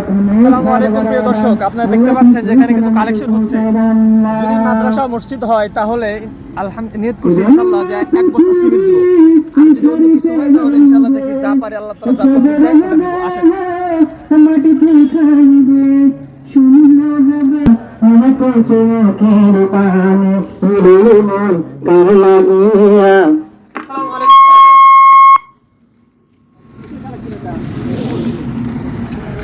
আসসালামু আলাইকুম প্রিয় দর্শক, আপনারা দেখতে পাচ্ছেন যে এখানে কিছু কালেকশন হচ্ছে। যদি মাদ্রাসা মসজিদ হয়, তাহলে আলহাম নিয়ত করছি ইনশাআল্লাহ যে এক বস্তা সিমেন্ট দিব। আর যদি অন্য কিছু হয়, তাহলে ইনশাআল্লাহ দেখি যা পারে আল্লাহ তাআলা যা তৌফিক দেয় ওটা দিব আসেন আমাকে চোখের পানে উড়ে মন কার লাগিয়া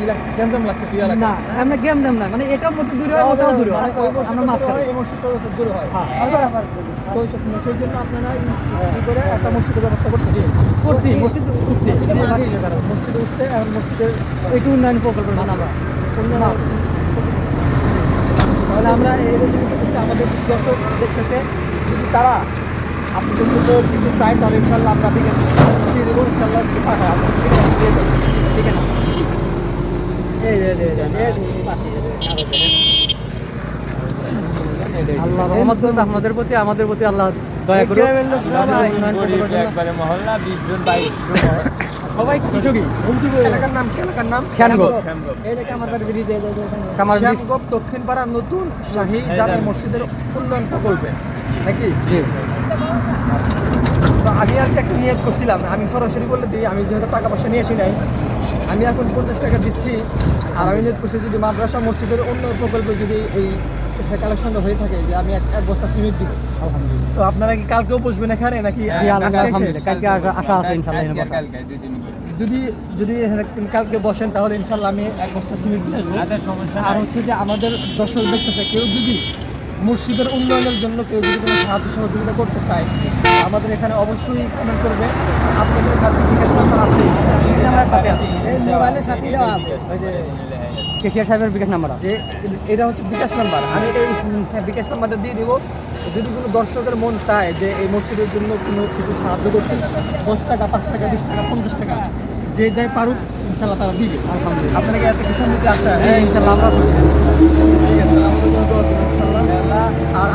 লাগছে না আমরা না মানে এটাও মতো দূরে হয় ওটাও দূরে হয়। আমরা মাছ এই মসজিদটা খুব দূরে হয়। হ্যাঁ। তো সেই- সেই জন্য আপনারা ই- ই করে একটা মসজিদের ব্যবস্থা করতেছি করছি মসজিদ উঠছি মসজিদে উঠছে এখন মসজিদের একটু উন্নয়ন প্রকল্পের জন্য আমরা। তাহলে আমরা এই আমাদের কিছু দর্শক দেখতেছে যদি তারা আপনাদের যদি কিছু চাই তাহলে ইনশাল্লাহ আমরা দিয়ে দেবো ইনশাল্লাহ ঠিক আছে। আল্লাহ রহমত করুন আপনাদের প্রতি আমাদের প্রতি আল্লাহ দয়া করুন। একবারে মহল্লা বিশ জন বাইশ সবাই কৃষকই এলাকার নাম কি? এলাকার নাম? শ্যামগোপ। এই ব্রিজ। শ্যামগোপ নতুন শাহী জামে মসজিদের উন্নয়ন প্রকল্পে। নাকি? জি। তো আমি আর কি একটা নিয়োগ করছিলাম। আমি সরাসরি বলে দিই আমি যেহেতু টাকা পয়সা নিয়ে আসি নাই আমি এখন পঞ্চাশ টাকা দিচ্ছি। আর আমি করছি যদি মাদ্রাসা মসজিদের অন্য প্রকল্পে যদি এই কালেকশনটা হয়ে থাকে যে আমি এক এক বস্তা সিমেন্ট দিব। আলহামদুলিল্লাহ। তো আপনারা কি কালকেও বসবেন এখানে নাকি? আলহামদুলিল্লাহ কালকে আশা আছে ইনশাআল্লাহ। যদি যদি কালকে বসেন তাহলে ইনশাল্লাহ আমি এক বস্তা সিমেন্ট আসব। আচ্ছা, আর হচ্ছে যে আমাদের দর্শক দেখতেছে কেউ যদি মসজিদের উন্নয়নের জন্য কেউ যদি কোনো সাহায্য সহযোগিতা করতে চায় আমাদের এখানে অবশ্যই কমেন্ট করবে। আপনাদের জিজ্ঞেস নাম্বার আছে। আমার সাথে মোবাইলের সাথে দেওয়া আছে। ওই সাহেবের বিকাশ নাম্বার আছে। যে এটা হচ্ছে বিকাশ নাম্বার। আমি এই হ্যাঁ, বিকাশ নাম্বারটা দিয়ে দেবো। যদি কোনো দর্শকের মন চায় যে এই মসজিদের জন্য কোনো কিছু সাহায্য করতে দশ টাকা পাঁচ টাকা বিশ টাকা পঞ্চাশ টাকা যে যাই পারুক ইনশাল্লাহ তারা দিবে। আলহামদুলিল্লাহ। আপনারা কি এত কিছু নিতে আসতে হ্যাঁ ইনশাআল্লাহ আমরা